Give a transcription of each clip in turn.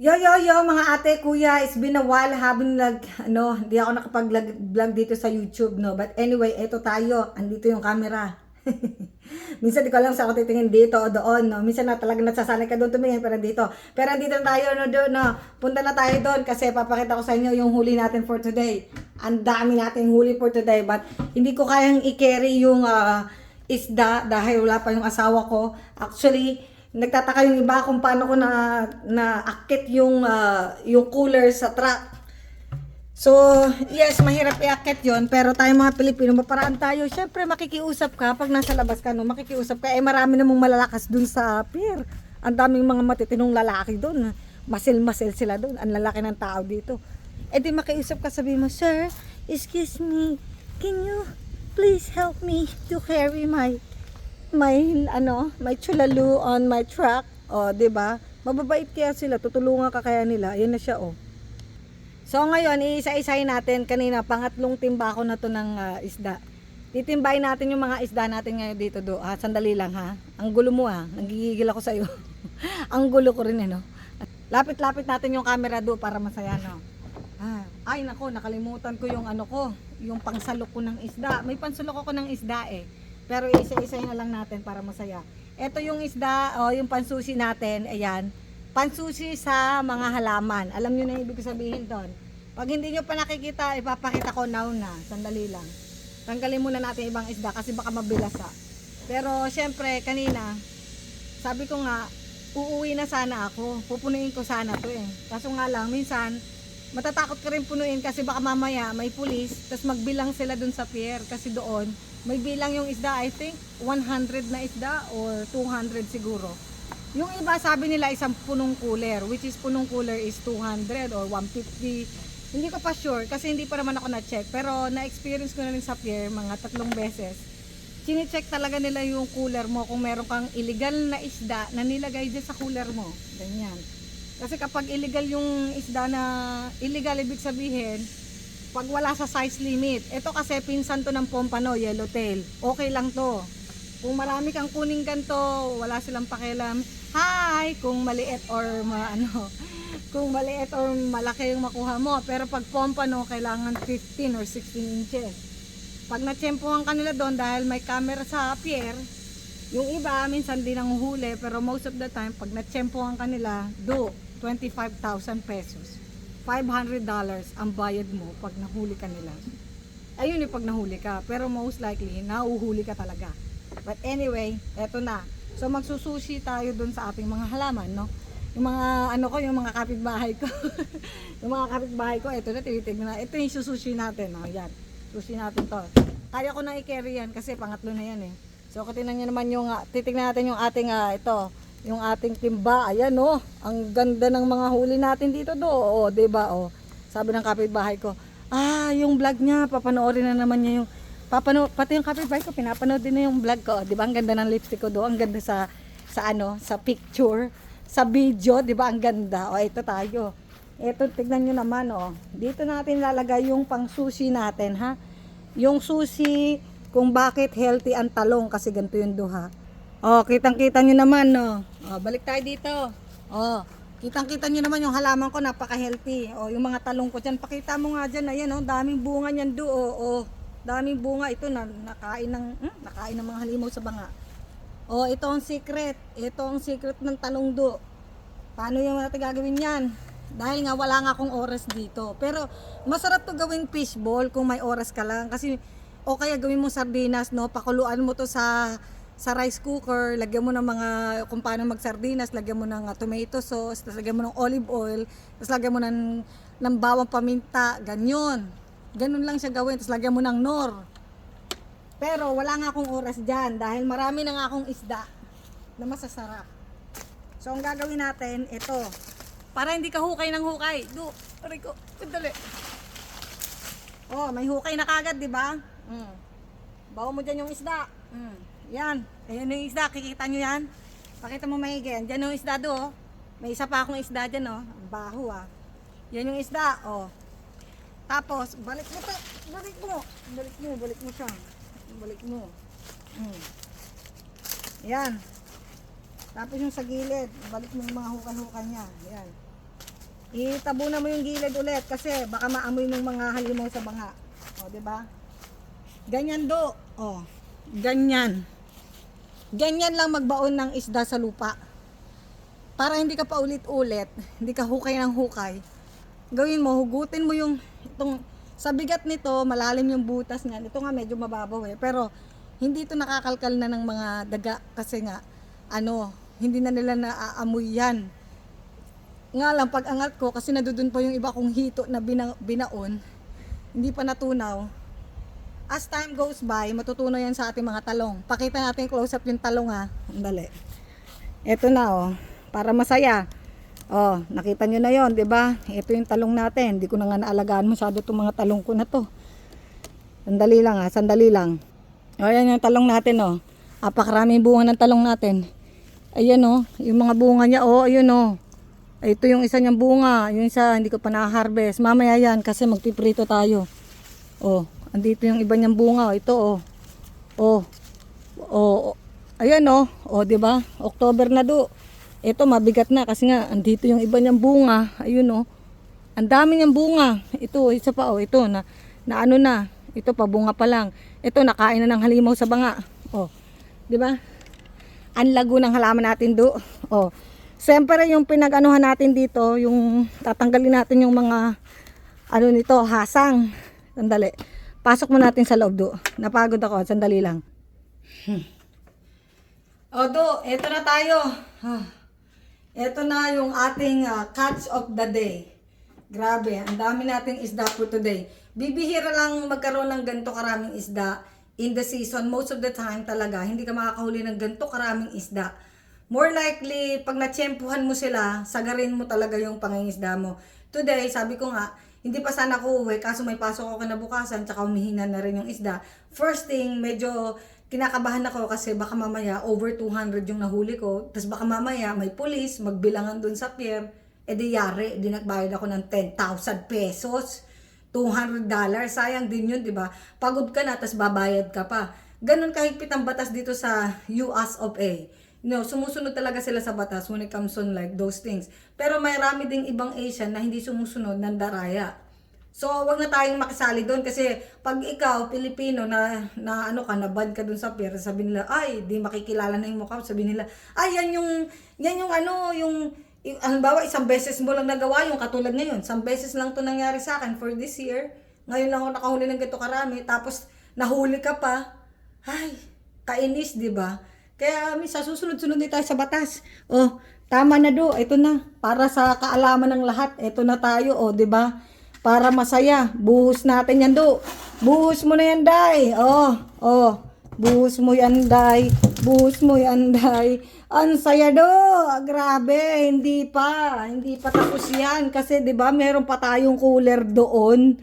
Yo, yo, yo, mga ate, kuya, it's been a while having nag, ano, hindi ako nakapag-vlog dito sa YouTube, no? But anyway, eto tayo, andito yung camera. Minsan di ko alam sa ako titingin dito o doon, no? Minsan na talaga nasasanay ka doon tumingin, pero dito. Pero andito na tayo, no, doon, no? Punta na tayo doon kasi papakita ko sa inyo yung huli natin for today. Ang dami nating huli for today, but hindi ko kayang i-carry yung ah, isda dahil wala pa yung asawa ko. Actually, nagtataka yung iba kung paano ko na naakit yung ah, yung cooler sa truck. So, yes, mahirap iakit yon pero tayo mga Pilipino, maparaan tayo. Siyempre, makikiusap ka pag nasa labas ka, no? makikiusap ka. Eh, marami namang malalakas dun sa pier. Ang daming mga matitinong lalaki dun. Masil-masil sila dun. Ang lalaki ng tao dito. Eh, di makiusap ka, sabi mo, Sir, excuse me, can you please help me to carry my my ano, may chulalu on my truck. O, 'di ba? Mababait kaya sila, tutulungan ka kaya nila. Ayun na siya, oh. So ngayon, iisa-isahin natin kanina pangatlong timba ko na to ng ah, isda. Titimbayin natin yung mga isda natin ngayon dito do. Ah, sandali lang ha. Ang gulo mo ha. Nagigigil ako sa iyo. Ang gulo ko rin eh no. Lapit-lapit natin yung camera do para masaya no. Ah, ay nako, nakalimutan ko yung ano ko, yung pangsalok ko ng isda. May pansulok ako ng isda eh. Pero isa-isahin na lang natin para masaya. Ito yung isda, o yung pansusi natin, ayan. Pansusi sa mga halaman. Alam niyo na yung ibig sabihin doon. Pag hindi niyo pa nakikita, ipapakita ko now na. Sandali lang. Tanggalin muna natin ibang isda kasi baka mabilasa. Pero syempre, kanina, sabi ko nga, uuwi na sana ako. Pupunuin ko sana to eh. Kaso nga lang, minsan, matatakot ka rin punuin kasi baka mamaya may pulis, tapos magbilang sila dun sa pier kasi doon, may bilang yung isda, I think 100 na isda or 200 siguro. Yung iba sabi nila isang punong cooler, which is punong cooler is 200 or 150. Hindi ko pa sure kasi hindi pa naman ako na-check. Pero na-experience ko na rin sa pier mga tatlong beses. Chine-check talaga nila yung cooler mo kung meron kang illegal na isda na nilagay dyan sa cooler mo. Ganyan. Kasi kapag illegal yung isda na illegal, ibig sabihin, pag wala sa size limit. Ito kasi pinsan to ng pompano, yellowtail. Okay lang to. Kung marami kang kuning ganto, wala silang pakialam. Hi! Kung maliit or ma, ano, kung maliit or malaki yung makuha mo. Pero pag pompano, kailangan 15 or 16 inches. Pag natsempuhan ka nila doon dahil may camera sa pier, yung iba, minsan din ang huli, pero most of the time, pag natsempuhan ka nila, do, 25,000 pesos. $500 ang bayad mo pag nahuli ka nila. Ayun yung pag nahuli ka. Pero most likely, nauhuli ka talaga. But anyway, eto na. So magsusushi tayo dun sa ating mga halaman, no? Yung mga ano ko, yung mga kapitbahay ko. yung mga kapitbahay ko, eto na tinitignan na. Ito yung susushi natin, no? Yan. Sushi natin to. Kaya ko na i-carry yan kasi pangatlo na yan eh. So katinan nyo naman yung, ah, titignan natin yung ating, ah, ito, yung ating timba. Ayan oh, ang ganda ng mga huli natin dito do. Oh, 'di ba? Oh. Sabi ng kapitbahay ko, ah, yung vlog niya, papanoorin na naman niya yung papano pati yung kapitbahay ko pinapanood din na yung vlog ko. 'Di ba? Ang ganda ng lipstick ko do. Ang ganda sa sa ano, sa picture, sa video, 'di ba? Ang ganda. Oh, ito tayo. Ito tignan niyo naman oh. Dito natin lalagay yung pang sushi natin, ha? Yung sushi kung bakit healthy ang talong kasi ganito yung duha. Oh, kitang-kita nyo naman, no. Oh, balik tayo dito. Oh, kitang-kita nyo naman yung halaman ko, napaka-healthy. Oh, yung mga talong ko dyan, pakita mo nga dyan, ayan, oh, daming bunga niyan do, oh, oh. Daming bunga ito na nakain ng hmm, nakain ng mga halimaw sa banga. Oh, ito ang secret. Ito ang secret ng talong do. Paano yung natin gagawin yan? Dahil nga wala nga akong oras dito. Pero masarap to gawing fishball kung may oras ka lang kasi o kaya gawin mo sardinas, no? Pakuluan mo to sa sa rice cooker, lagyan mo ng mga kung paano magsardinas, lagyan mo ng uh, tomato sauce, tapos lagyan mo ng olive oil, tapos lagyan mo ng ng bawang paminta, ganyan. Ganun lang siya gawin, tapos lagyan mo ng nor. Pero wala nga akong oras diyan dahil marami na nga akong isda na masasarap. So ang gagawin natin, ito. Para hindi ka hukay ng hukay. Do, aray ko, sandali. Oh, may hukay na kagad, di ba? Mm. Bawa mo dyan yung isda. Mm. Yan. Ayan yung isda. Kikita nyo yan? Pakita mo maigi. Diyan yung isda do. oh. May isa pa akong isda dyan, oh. Ang baho, ah. Yan yung isda, oh. Tapos, balik mo to. Balik mo. Balik mo, balik mo siya. Balik mo. Mm. Yan. Tapos yung sa gilid, balik mo yung mga hukal-hukal niya. Yan. Itabunan mo yung gilid ulit kasi baka maamoy ng mga halimaw sa banga. O, di ba? Ganyan do. O, ganyan. Ganyan lang magbaon ng isda sa lupa. Para hindi ka pa ulit-ulit, hindi ka hukay ng hukay. Gawin mo, hugutin mo yung itong sa bigat nito, malalim yung butas niyan. Ito nga medyo mababaw eh. Pero hindi ito nakakalkal na ng mga daga kasi nga ano, hindi na nila naaamoy yan. Nga lang pag angat ko kasi nadudun pa yung iba kong hito na bina, binaon, hindi pa natunaw. As time goes by, matutunaw yan sa ating mga talong. Pakita natin close up yung talong ha. Andali. Ito na oh, para masaya. Oh, nakita nyo na yon, 'di ba? Ito yung talong natin. Hindi ko na nga naalagaan masyado itong mga talong ko na to. Sandali lang ha, sandali lang. O, ayan yung talong natin oh. Apakaraming bunga ng talong natin. Ayan oh, yung mga bunga niya oh, ayun oh. Ito yung isa niyang bunga, yung isa hindi ko pa na-harvest. Mamaya yan kasi magpiprito tayo. Oh, andito yung iba niyang bunga, oh. ito oh. Oh. Oh, oh. ayan oh. Oh, 'di ba? October na do. Ito mabigat na kasi nga andito yung iba niyang bunga. Ayun oh. Ang dami niyang bunga. Ito, isa pa oh, ito na na ano na. Ito pa bunga pa lang. Ito nakain na ng halimaw sa banga. Oh. 'Di ba? Ang lago ng halaman natin do. Oh. Siyempre yung pinag-anuhan natin dito, yung tatanggalin natin yung mga ano nito, hasang. Sandali. Pasok mo natin sa loob do. Napagod ako, sandali lang. Hmm. O do, eto na tayo. Ah. Ito na yung ating ah, catch of the day. Grabe, ang dami nating isda for today. Bibihira lang magkaroon ng ganito karaming isda in the season. Most of the time talaga, hindi ka makakahuli ng ganito karaming isda. More likely, pag natsyempuhan mo sila, sagarin mo talaga yung pangingisda mo. Today, sabi ko nga, hindi pa sana ako uwi, kaso may pasok ako kinabukasan, tsaka umihina na rin yung isda. First thing, medyo kinakabahan ako kasi baka mamaya over 200 yung nahuli ko. Tapos baka mamaya may pulis, magbilangan dun sa pier. E di yari, di nagbayad ako ng 10,000 pesos. 200 dollars, sayang din yun, di ba? Pagod ka na, tapos babayad ka pa. Ganon kahigpit ang batas dito sa US of A. No, sumusunod talaga sila sa batas when it comes on like those things. Pero may rami ding ibang Asian na hindi sumusunod ng daraya. So, wag na tayong makisali doon kasi pag ikaw, Pilipino, na, na ano ka, nabad ka doon sa pier, sabi nila, ay, di makikilala na yung mukha. Sabi nila, ay, yan yung, yan yung ano, yung, yung halimbawa, isang beses mo lang nagawa yung katulad ngayon. Isang beses lang to nangyari sa akin for this year. Ngayon lang ako nakahuli ng ganito karami. Tapos, nahuli ka pa. Ay, kainis, di ba? Kaya, misa, susunod-sunod din tayo sa batas. Oh, tama na do. Ito na. Para sa kaalaman ng lahat. Ito na tayo, oh, di ba? Para masaya. Buhos natin yan do. Buhos mo na yan, day. Oh, oh. Buhos mo yan, day. Buhos mo yan, day. Ang saya do. Grabe. Hindi pa. Hindi pa tapos yan. Kasi, di ba, meron pa tayong cooler doon.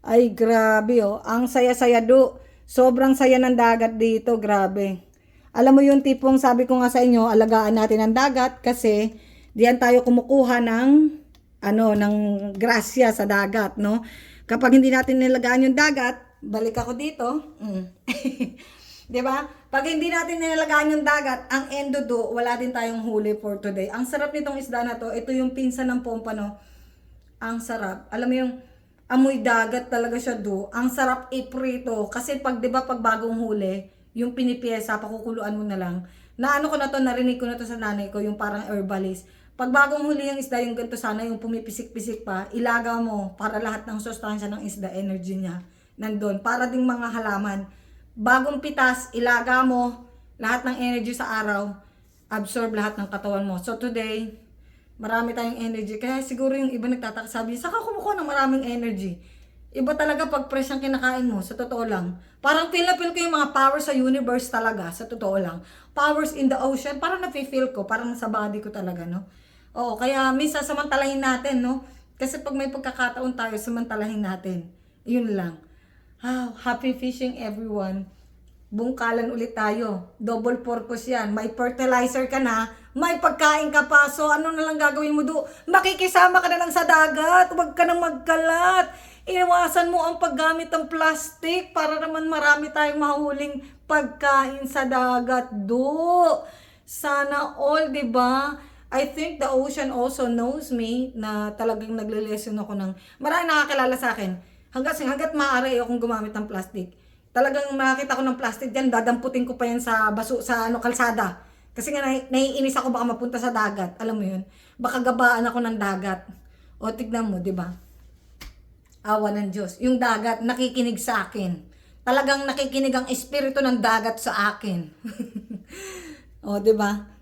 Ay, grabe, oh. Ang saya-saya do. Sobrang saya ng dagat dito. Grabe. Alam mo yung tipong sabi ko nga sa inyo, alagaan natin ang dagat kasi diyan tayo kumukuha ng ano, ng grasya sa dagat, no? Kapag hindi natin nilagaan yung dagat, balik ako dito. Mm. 'Di ba? Pag hindi natin nilagaan yung dagat, ang endo do, wala din tayong huli for today. Ang sarap nitong isda na to, ito yung pinsan ng pompano. Ang sarap. Alam mo yung amoy dagat talaga siya do. Ang sarap iprito kasi pag 'di ba pag bagong huli, yung pinipiyesa, pakukuluan mo na lang. Na ano ko na to, narinig ko na to sa nanay ko, yung parang herbalist. Pag bagong huli yung isda, yung ganito sana, yung pumipisik-pisik pa, ilaga mo para lahat ng sustansya ng isda, energy niya, nandun. Para ding mga halaman. Bagong pitas, ilaga mo, lahat ng energy sa araw, absorb lahat ng katawan mo. So today, marami tayong energy. Kaya siguro yung iba nagtataka, sabi, saka kumukuha ng maraming energy. Iba talaga pag fresh ang kinakain mo, sa totoo lang. Parang feel na feel ko yung mga powers sa universe talaga, sa totoo lang. Powers in the ocean, parang nafe-feel ko, parang sa body ko talaga, no? Oo, kaya minsan samantalahin natin, no? Kasi pag may pagkakataon tayo, samantalahin natin. Yun lang. Ah, happy fishing everyone. Bungkalan ulit tayo. Double purpose yan. May fertilizer ka na, may pagkain ka pa. So, ano na lang gagawin mo do? Makikisama ka na lang sa dagat. Huwag ka nang magkalat. Iwasan mo ang paggamit ng plastic para naman marami tayong mahuling pagkain sa dagat do. Sana all, 'di ba? I think the ocean also knows me na talagang nagle-lesson ako ng marami nakakilala sa akin. Hanggat hanggat maaari akong gumamit ng plastic. Talagang makakita ko ng plastic diyan, dadamputin ko pa yan sa baso sa ano kalsada. Kasi nga naiinis ako baka mapunta sa dagat. Alam mo 'yun? Baka gabaan ako ng dagat. O tignan mo, 'di ba? Awa ng Diyos. Yung dagat nakikinig sa akin. Talagang nakikinig ang espiritu ng dagat sa akin. o, 'di ba?